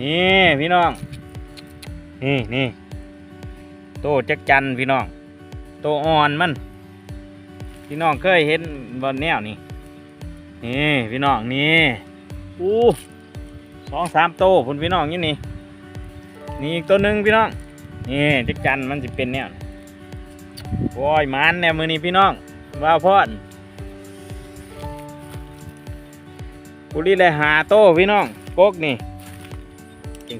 นี่พี่น้อง นี่นี่โตจักจันพี่น้อง โตอ่อนมัน พี่น้องเคยเห็นบนแนวนี่ นี่พี่น้องนี่อู้สองสามโตพุ่นพี่น้องนี่นี่นี่อีกตัวหนึ่งพี่น้อง นี่จักจันมันจะเป็นแนวนี้โอ้ยมันแนวมือนี่พี่น้องว้าวพอดกุลีเลยหาโตพี่น้องโกกนี่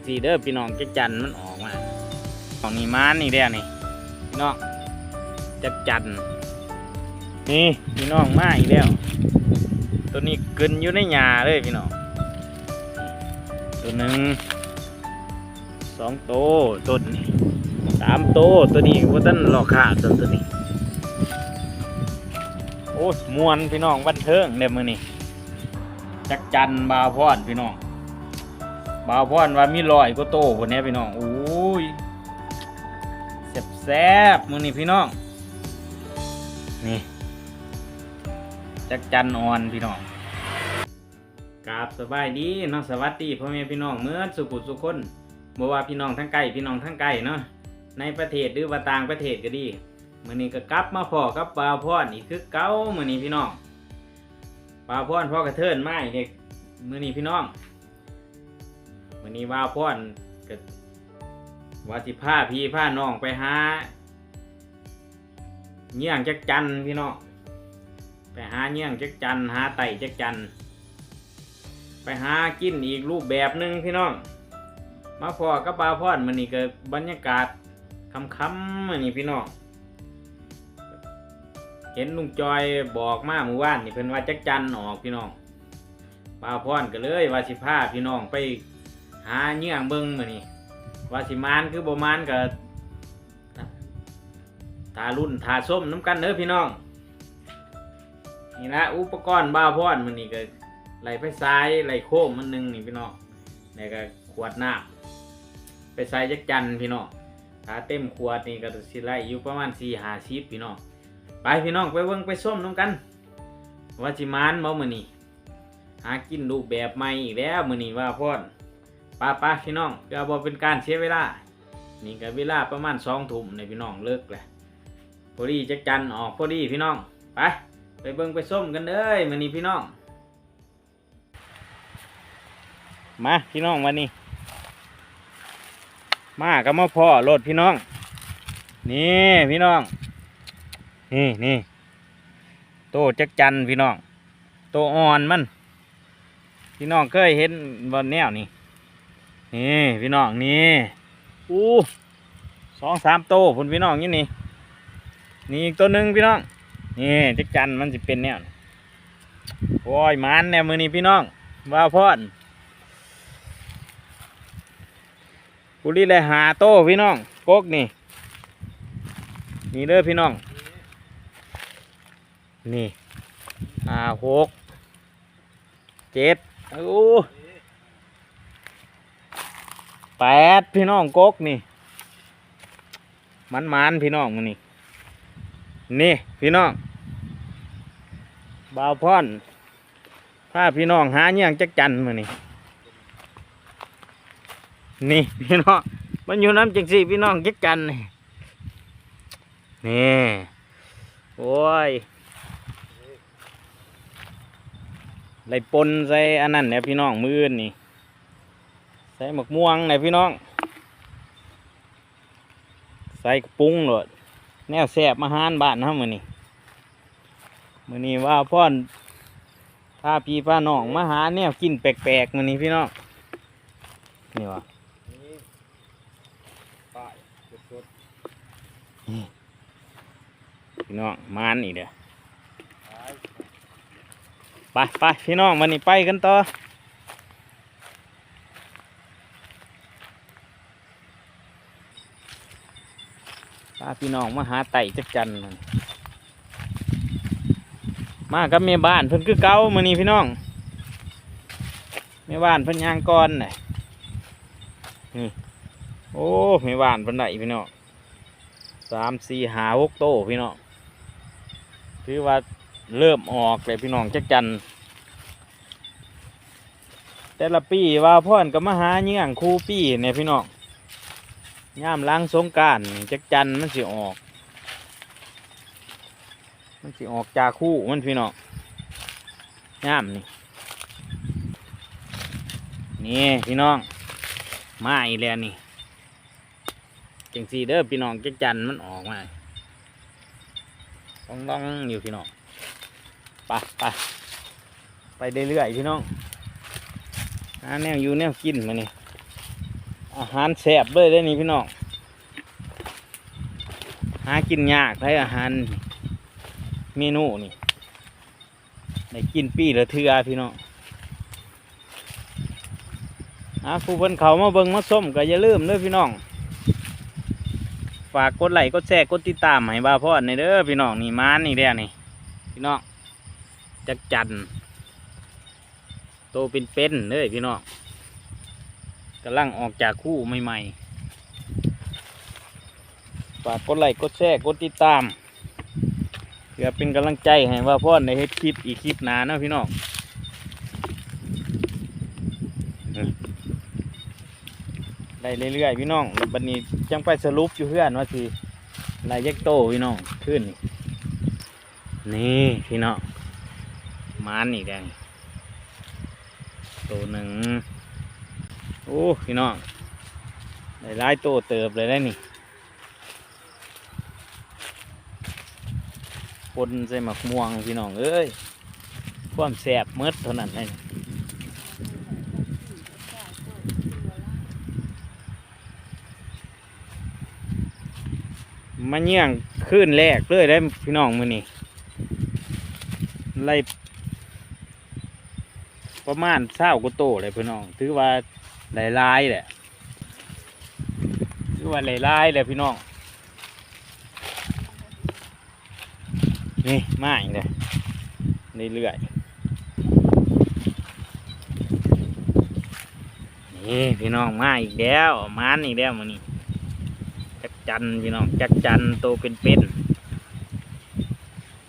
สีเด้อพี่น้องจักจันมันออกมาของนี่มันนี่เด้อนี่พี่น้องจักจันนี่พี่น้องมาอีกแล้ว ตัวนี้กึนอยู่ในหญ้าเลยพี่น้องตัวหนึ่งสองโตต้นนี่สามโตตัวนี้ว่าต้นหลอกขาดตัวตัวนี้โอ้มวนพี่น้องบันเทิงเดี๋ยวมือนี่จักจันบาวพรพี่น้อง บาวพรว่ามีลอยก็โตคนนี้พี่น้องโอ้ยแซ่บแซ่บมือนี่พี่น้องนี่จักจันอ่อนพี่น้องกราบสบายดีน้องสวัสดีพ่อแม่พี่น้องเมื่อสุขุสุขคนบ่ว่าพี่น้องทั้งไกลพี่น้องทั้งไกลเนาะในประเทศหรือว่าต่างประเทศก็ดีมือนี้ก็กลับมาพ่อกับปาวพรอีกคือเก่ามือนี้พี่น้องปาวพรพ่อกระเทินมาอีกเด็กมือนี้พี่น้อง มื้อนี้ว่าวพรก็ว่าสิพาพี่พาน้องไปหาเงี้ยงจักจันพี่น้องไปหาเงี้ยงจักจันหาไต่จักจันไปหากินอีกรูปแบบหนึ่งพี่น้องมาพอกับบาวพอนมันนี่ก็บรรยากาศค่ำๆมันนี่พี่น้องเห็นลุงจอยบอกมาเมื่อวานนี่เพิ่นว่าจักจันออกพี่น้องบาวพอนก็เลยว่าสิพาพี่น้องไป หาเนื้องเบิ่งมือนี้ว่าสิมานคือบ่มานก็ทารุ่นทาส้มน้ำกันเด้อพี่น้อง นี่ละอุปกรณ์บ้าพอนมันนี่ก็ไหลไฟซ้ายไหลโค้งมันหนึงนี่พี่น้องแล้วก็ขวดน้ำไปใส่จักจันพี่น้องถ้าเต็มขวดนี่ก็สิไลอยู่ประมาณสี่หาชิปพี่น้องไปพี่น้องไปเบิ่งไปส้มน้ำกันว่าจิมานบ่มื้อนี้หากินรูปแบบใหม่อีกแล้วมือนี้ว่าพ่อน ป้าป้าพี่น้องก็บ่เป็นการเสียเวลา นี่ก็เวลาประมาณสองทุ่มในพี่น้องเลิกแหละพอดีจักจันออกพอดีพี่น้อง ไป ไปเบิ่งไปส้มกันเด้ยมื้อนี้พี่น้อง มาพี่น้องวันนี้ มากับมาพ่อรถพี่น้อง นี่พี่น้อง นี่นี่โตจักจันพี่น้อง โตอ่อนมัน พี่น้องเคยเห็นบนแนวนี่ นี่พี่น้องนี่อู้สองสามโตพุ่นพี่น้องนี่นี่นี่อีกตัวหนึ่งพี่น้องนี่จักจันมันจะเป็นแนวนี้โอ้ยมันแนวมือนี่พี่น้องว่าพอดกุลีเลยหาโตพี่น้องกกนี่ นี่เด้อพี่น้อง นี่ห้าหกเจ็ดโอ้ แปดพี่น้องกกนี่ มันมันพี่น้องมันนี่นี่พี่น้องบ่าวพ่อนพาพี่น้องหาเงี้ยงจักจันมือนี่นี่พี่น้องมันอยู่น้ำจังสี่พี่น้องจักจันนี่นี่โอ้ยไหลปนใส่อันนั้นเนี่ยพี่น้องมืออื่นนี่ ใส่หมกม่วงเนี่ยพี่น้อง ใส่กระปุ้งเลยแนวแสบมาหารบ้านเฮามือนี่มือนี่ว่าพ่อนพาพี่พาน้องมาหาแนวกินแปลกๆมือนี่พี่น้องนี่วะพี่น้องมานอีกเด้อไปไปพี่น้องวันนี้ไปกันต่อ พาพี่น้องมาหาไต่จักจันมันมากับเมียบ้านเพิ่นคือเก่ามือนี้พี่น้องเมียบ้านเพิ่นยางก่อนน่ะนี่โอ้เมียบ้านเพิ่นได้พี่น้องสามสี่หาหกโตพี่น้องถือว่าเริ่มออกเลยพี่น้องจักจันแต่ละปีว่าพ่อนก็มาหาเงี้ยงครูปีเนี่ยพี่น้อง ย่ามล้างสงการจักจันมันสิออก มันสิออกจากคู่มันพี่น้องย่ามนี่นี่พี่น้องมาอีแล้วนี่จังสีเด้อพี่น้องจักจันมันออกมาต้องต้องอยู่พี่น้องไปไปไปเรื่อยๆพี่น้องหาแนวอยู่แนวกินมานี่ อาหารแซ่บเลยได้นี่พี่น้องหากินยากได้อาหารเมนูนี่ได้กินปีละเทือพี่น้องอาผู้เพิ่นเขามาเบิ่งมาส้มก็อย่าลืมเด้อพี่น้อง ฝากกดไลค์กดแชร์กดติดตามให้บ่าพ่อในเด้อพี่น้องนี่มานนี่แด้นี่พี่น้องจักจันโตเป็นเป็นเลยพี่น้อง กำลังออกจากคู่ใหม่ๆฝากกดไลค์กดแชร์กดติดตามเพื่อเป็นกำลังใจให้ว่าพ่อในเฮ็ดคลิปอีกคลิปหนาเนะพี่น้องได้เรื่อยๆพี่น้องบัดนี้จังไปสรุปอยู่เพื่อนว่าสิลายยักโตพี่น้องขึ้น นี่พี่น้องมานนี่แดงตัวหนึ่ง โอ้พี่น้องได้หลายตัวเติบเลยได้นี่ปนใส่หมักม่วงพี่น้องเอ้ยความแสบเมดเท่านั้นเลยมาเยี่ยงขึ้นแรกเลยได้พี่น้องมือนี่ไล่ประมาณเศร้ากุโตเลยพี่น้อง ถือว่า หลายลายๆแหละถือว่าหลายลายเลยพี่น้อง นี่มาอีกเลยเรื่อยๆนี่พี่น้องมาอีกแล้วมานอีกแล้วมันนี่จักจันพี่น้องจักจันโตเป็นเป็น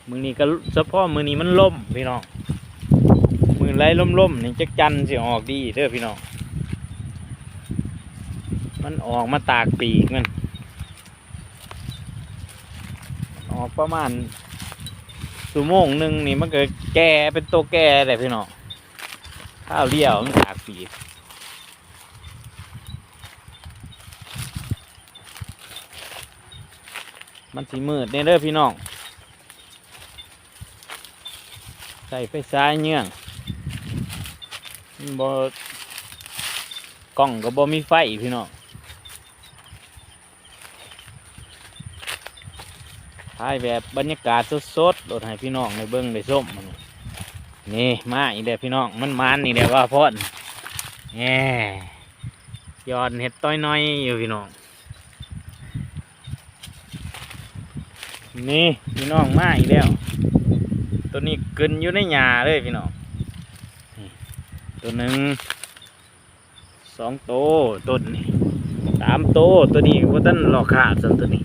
มือนี้ก็เฉพาะมือนี้มันล่มพี่น้องมือไล่ล่มๆนี่จักจันสิออกดีเด้อพี่น้อง มันออกมาตากปีกมัน ออกประมาณชั่วโมงหนึ่งนี่มันก็แก่เป็นตัวแก่เลยพี่น้องข้าวเลี้ยวมันตากปีกมันสีมืดเนี่ยเด้อพี่น้อง ใส่ไฟซ้ายเนื่องบ่กล้องก็บ่มีไฟพี่น้อง ถ่ายแบบบรรยากาศสดๆโดดให้พี่น้องในเบิ้งได้ส้มนี่มาอีกแล้วพี่น้องมันมันนี่แหละว่าพอดแหมยอดเห็ดต้อยน้อยอยู่พี่น้อง นี่พี่น้องมาอีกแล้ว ตัวนี้กินอยู่ในหญ้าเลยพี่น้องตัวหนึ่งสองโตต้นนี่สามโตตัวนี้ว่าต้นหลอกขาดสันตัวนี้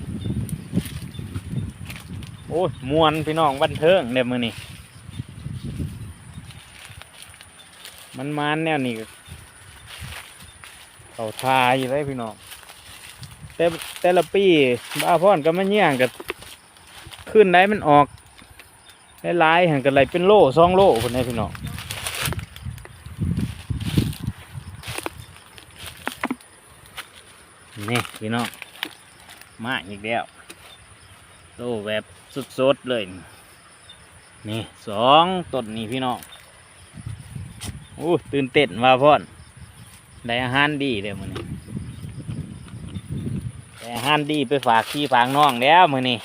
โอ้ยมวนพี่น้องบันเทิงเดี๋ยมือนี่มันมานแนวนี้ก็เขาทาอยู่เลยพี่น้องแต่แต่ละปีบ้าพ่อนก็มันเยี่ยงกับขึ้นได้มันออกหลายๆหันกันไหลเป็นโล่สองโล่คนนี้พี่น้องนี่พี่น้องมาอีกแล้วโตแบบ สดๆเลย นี่สองต้นนี่พี่น้องโอ้ตื่นเต้นว่าพ่อนได้อาหารดีเลยมือนี้ได้อาหารดีไปฝากพี่ฝากน้องแล้วมือนี้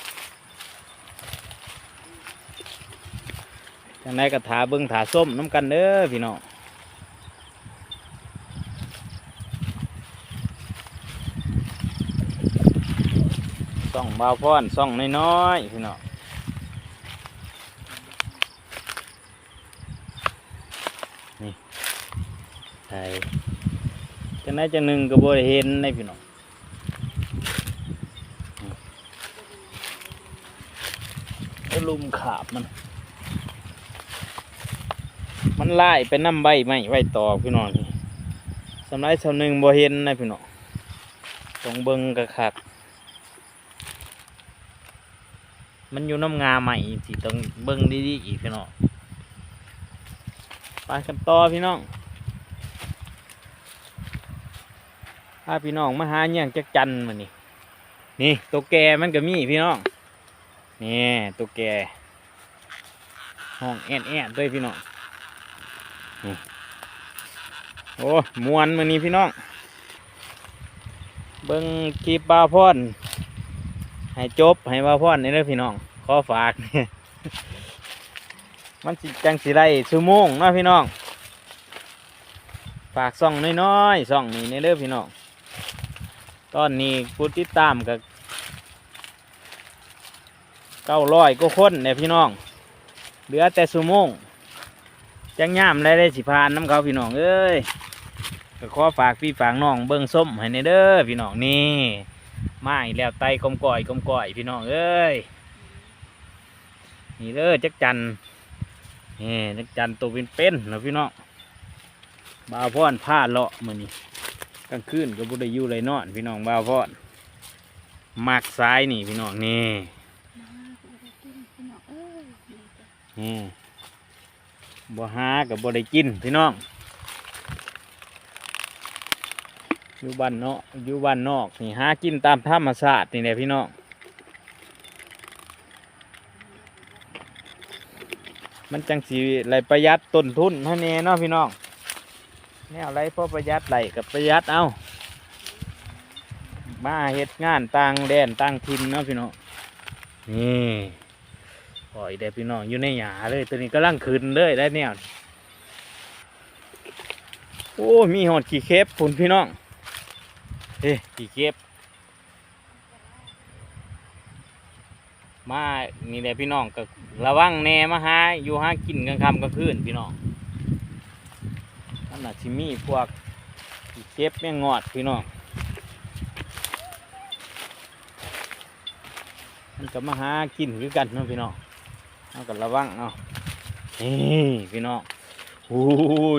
จังไดกระถาเบิ้งถาส้มน้ำกันเด้อพี่น้อง ส่องบาวพอนส่องน้อยๆพี่น้องนี่ใช่จะไหนจะหนึ่งก็บ่ได้เห็นในพี่น้องนี่แล้วลุมขาบมัน มันไล่ไปน้ำใบไม้ไว้ต่อพี่น้องสำหรับสำหนึ่งบ่เห็นนะพี่น้องต้องเบิ่งกระคัก มันอยู่น้ำงาใหม่ที่ต้องเบิ่งดีๆอีกพี่น้องไปกันต่อพี่น้องพาพี่น้องมาหาเนี่ยจักจันมานี่นี่ตัวแกมันก็มีพี่น้องนี่ตัวแกห้องแอนแอนด้วยพี่น้องโอ้มวนมือนี้พี่น้องเบิ้งคลิปบาพอน ให้จบให้บาวพอนนี่เด้อพี่น้องขอฝากเนี่ยมันสิจังสิไรชั่วโมงเนาะพี่น้อง ฝากซ่องน้อยๆซ่องนี้นี่เด้อพี่น้อง ตอนนี้ผู้ติดตามกับเก้าร้อยก็คนเนี่ยพี่น้อง เหลือแต่ชั่วโมงจังย่ามได้ได้สิพานน้ำเขาพี่น้องเอ้ยก็ขอฝากพี่ฝากน้องเบิ้งส้มให้ในเด้อพี่น้องนี่ มาอีกแล้วไตกลมก่อยกลมก่อยพี่น้องเอ้ยนี่เด้อจักจันนี่จักจันตัวเป็นเป็นนะพี่น้องบาวพอนผ้าเลาะมือนี่กลางคืนก็บุได้อยู่เลยนอน พี่น้องบาวพอนมักซ้ายนี่พี่น้องนี่นี่บ่หากับบ่ได้กินพี่น้อง อยู่บ้านเนาะอยู่บ้านนอกนี่หากินตามธรรมชาตินี่แหละพี่น้องมันจังสีไรประหยัดต้นทุนเท่านี้เนาะพี่น้องแนวไรพอประหยัดไหลกับประหยัดเอามาเฮ็ดงานต่างแดนต่างถิ่นเนาะพี่น้องนี่ปล่อยได้พี่น้องอยู่ในหยาเลยตัวนี้กำลังขึ้นเลยได้แนวโอ้มีหอดขี่เคฟพุ่นพี่น้อง เฮ้ขี่เคฟมานี่แหละพี่น้องก็ระวังแน่มาหาอยู่หากินกลางค่ำกลางคืนพี่น้องนั่นน่ะชิมีพวกขี่เคฟแม่งงอดพี่น้องมันก็มาหากินคือกันเนาะพี่น้องเอากันระวังเอาะนี่พี่น้องอุ้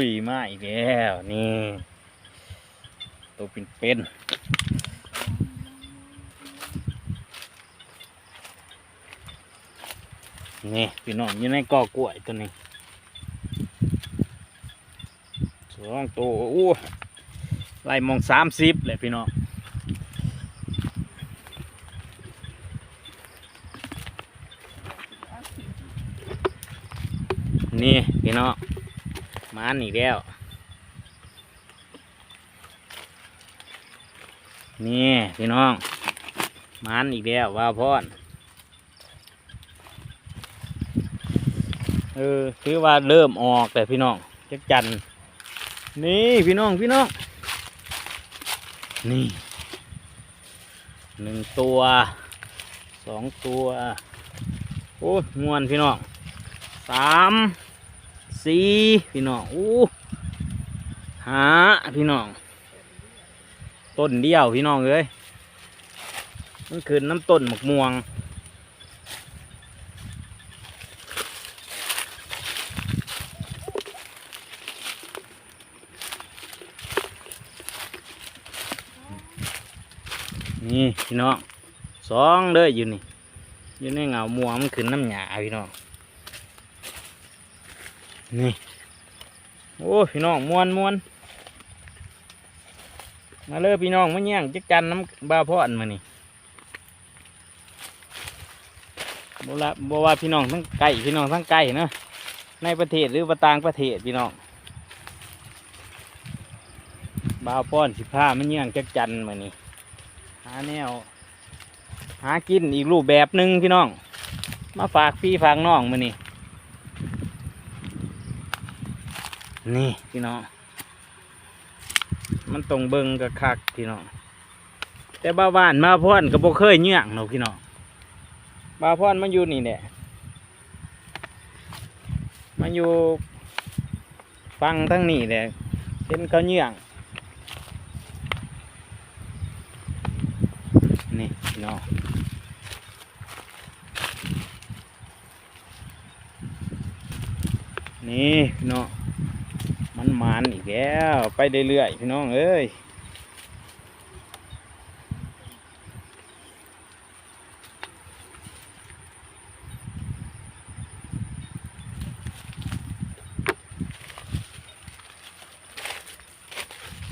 ยมาอีกแล้วนี่ตัวเป็นเป็น นี่พี่น้องอยู่ในกอกล้วยตัวนี้สองตัวอู้ไล่มองสามสิบเลยพี่น้องนี่พี่น้องมานอีกแล้ว นี่พี่น้องมานอีกแล้วว่าพอน เออคือว่าเริ่มออกแต่พี่น้องจักจันนี่พี่น้องพี่น้อง นี่หนึ่งตัวสองตัวโอ้ยมวนพี่น้องสามสี่พี่น้องอู้หาพี่น้อง ต้นเดียวพี่น้องเอ้ยมันคือน้ำต้นหมกม่วง นี่พี่น้องสองเด้ออยู่นี่อยู่ในเงาม่วมันขึ้นน้ำหยาพี่น้องนี่โอ้พี่น้องมวนมวนมาเลยพี่น้องมาเยี่ยงจักจันน้ำบาพอนมานี่บละบว่าพี่น้องทั้งไก่พี่น้องทั้งไก่เนาะในประเทศหรือประต่างประเทศพี่น้องบาป้อนสิผ้ามันเยี่ยงจักจันมานี่าแนว หากินอีกรูปแบบหนึ่งพี่น้อง มาฝากพี่ฝากน้องมานี่นี่พี่น้อง มันตรงเบิงกับคักพี่น้อง แต่บ้าวบ้านมาพ่อนก็บ่เคยเงี้ยงเนาะพี่น้องบ้าวพ่อนมาอยู่นี่แหละมาอยู่ฟังทั้งนี่แหละเห็นเขาเงี้ยงนี่ พี่น้องนี่พี่น้องมันมันหมันอีกแล้วไปเรื่อยๆพี่น้องเอ้ย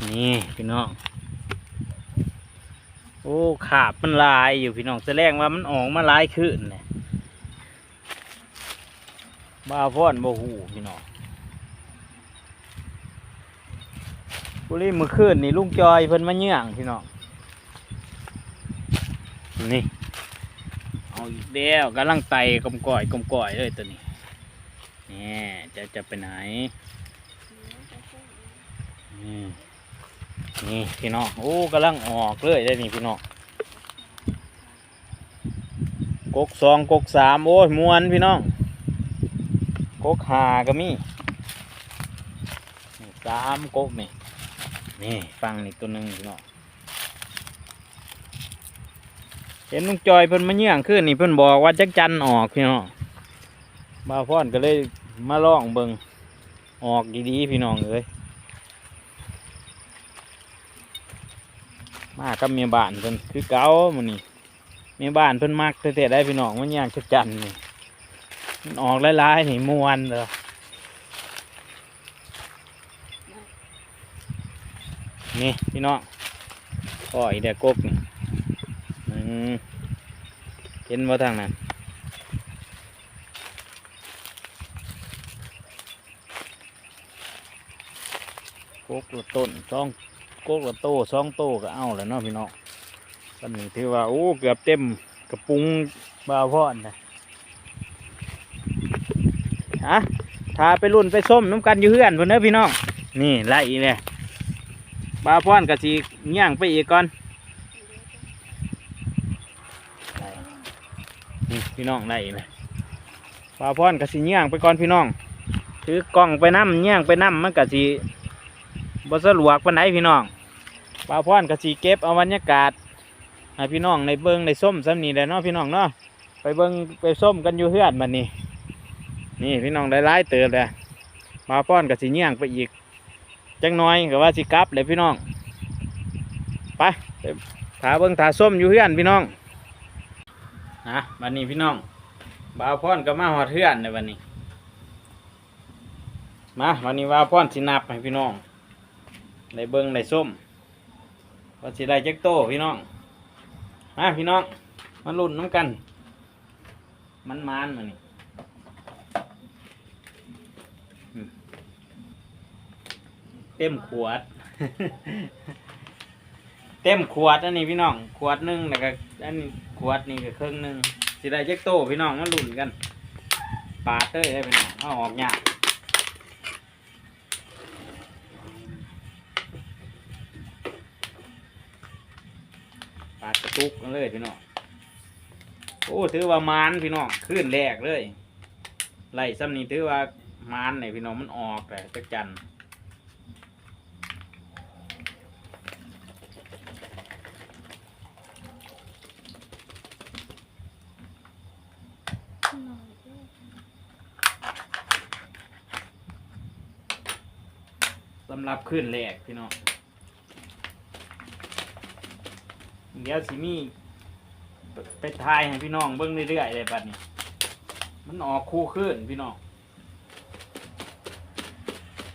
นี่พี่น้อง โอ้ขาบมันลายอยู่พี่น้องแสดงว่ามันออกมาลายขึ้นเนี่ยบ้าพ่อนบ่หูพี่น้องบุรีมือคืนนี่ลุงจอยเพิ่นมาเยื่องพี่น้องนี่เอาอีกแล้วกำลังไตกลมก่อยกลมก่อยเลยตัวนี้นี่จะจะไปไหนนี่ นี่พี่น้องโอ้กำลังออกเลยได้นี่พี่น้องกกสองกกสามโอ้ยมวนพี่น้องกกหาก็มีนี่สามกกนี่นี่ฟังนี่ตัวหนึ่งพี่น้องเห็นลุงจอยเพิ่นมาเยี่ยงขึ้นนี่เพิ่นบอกว่าจักจันออกพี่น้องบาวพอนก็เลยมาล่องเบิงออกดีๆพี่น้องเอ้ย มากับเมียบ้านเพิ่นคือเก่ามื้อนี้เมียบ้านเพิ่นมักแต่ได้พี่น้องมันย่างจักจันนี่มันออกหลายๆนี่มวนเด้อนี่พี่น้องอ้อยเด็กกบนี่อืมเห็นบ่ทางนั้นกกละต้นสอง กกละโตสองโตก็เอาแล้วเนาะพี่น้องตอนนี้ถือว่าโอ้เกือบเต็มกระปุงบาวพอนนะฮะถ้าไปรุ่นไปส้มน้ำกันอยู่เฮือนเพื่นเด้อพี่น้องนี่ไล่เลยบาวพอนกับสีย่างไปอีกก่อนนี่พี่น้องไล่เลยบาวพอนกับสีย่างไปก่อนพี่น้องถือกล้องไปน้ำย่างไปน้ำมันกับสีบสะดวกปนไหนพี่น้อง ปลาพอนกสีเก็บเอาบรรยากาศให้พี่น้องในเบิ้งในส้มซ้ำนี่แหละเนาะพี่น้องเนาะไปเบิ้งไปส้มกันอยู่เฮือนมันนี่นี่พี่น้องได้ร้ายเติบเลยปลาพอนกสีเงี้ยงไปอีกจังน้อยกับว่าสิกลับเลยพี่น้องไปถาเบิ้งถาส้มอยู่เฮือนพี่น้องนะวันนี้พี่น้องบาวพอนก็มาหอดเฮือนในวันนี้มาวันนี้บาวพอนสินับให้พี่น้องในเบิ้งในส้ม ว่าสิได้จักโตพี่น้องมาพี่น้องมาลุ้นน้ำกัน มันมานมานี่เต็มขวด เต็มขวดอันนี้พี่น้อง ขวดหนึงแล้วก็อันนี้ขวดนี่ก็ครึ่งหนึงสิได้จักโตพี่น้องมาลุ้นกัน ปาดเต้ยได้พี่น้องเอาออกยาก ตุกกันเลยพี่น้องโอ้ถือว่ามานพี่น้องขึ้นแรกเลยไหลซ้ำนี้ถือว่ามานไหนพี่น้องมันออกแต่จักจันสำหรับขึ้นแรกพี่น้อง เดี๋ยวสิมีไปทายให้พี่น้องเบิ้งเรื่อยๆเลยบัดนี้ มันออกคู่ขึ้นพี่น้อง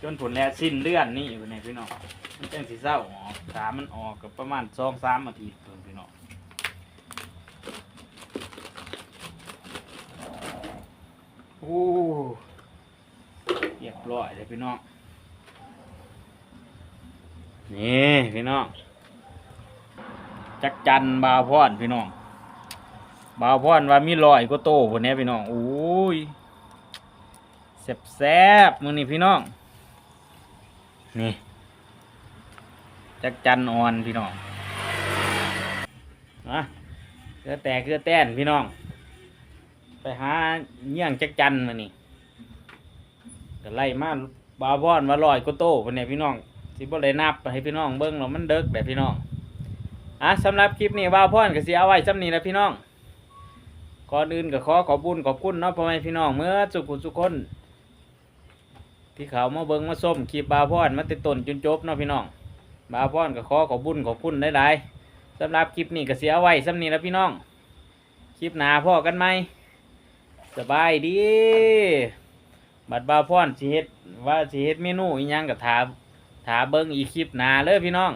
จนผลแล้วสิ้นเลื่อนนี่อยู่ในพี่น้อง มันจังสีเศร้าออกขามันออกกับประมาณสองสามนาทีเพิ่นพี่น้องโอ้เรียบร้อยเลยพี่น้อง นี่พี่น้อง จักจันบาวพรพี่น้องบาวพรว่ามีรอยก็โตคนนี้พี่น้องโอ้ยแซ่บแซ่บมือนี่พี่น้องนี่จักจันอ่อนพี่น้องนะเกลือแตกเกลือแต้นพี่น้อง ไปหาเยี่ยงจักจันมานี่ก็ไล่มาบาวพรว่าลอยก็โตคนนี้พี่น้องสิบ่ได้นับให้พี่น้องเบิ่งแล้วมันเด็กแบบพี่น้อง อะสำหรับคลิปนี้ว่าวพ่อนก็สิเอาไว้สำนี้แล้วพี่น้องก่อนอื่นก็ขอขอบุญขอบคุณเนาะพ่อแม่พี่น้องเมื่อสุขุสุขคน ที่เขามาเบิ่งมาส้มคลิปบาวพรมาติดต้นจนจบเนาะพี่น้องบาวพรก็ขอขอบบุญขอบคุณหลายๆสำหรับคลิปนี้ก็เสียเอาไว้สำนี้แล้วพี่น้อง คลิปหนาพ่อกันไหมสบายดี บัดบาวพรสิเฮ็ดว่าสิเฮ็ดเมนูอีหยังก็ถามถาเบิ่งอีคลิปหนาเลยพี่น้อง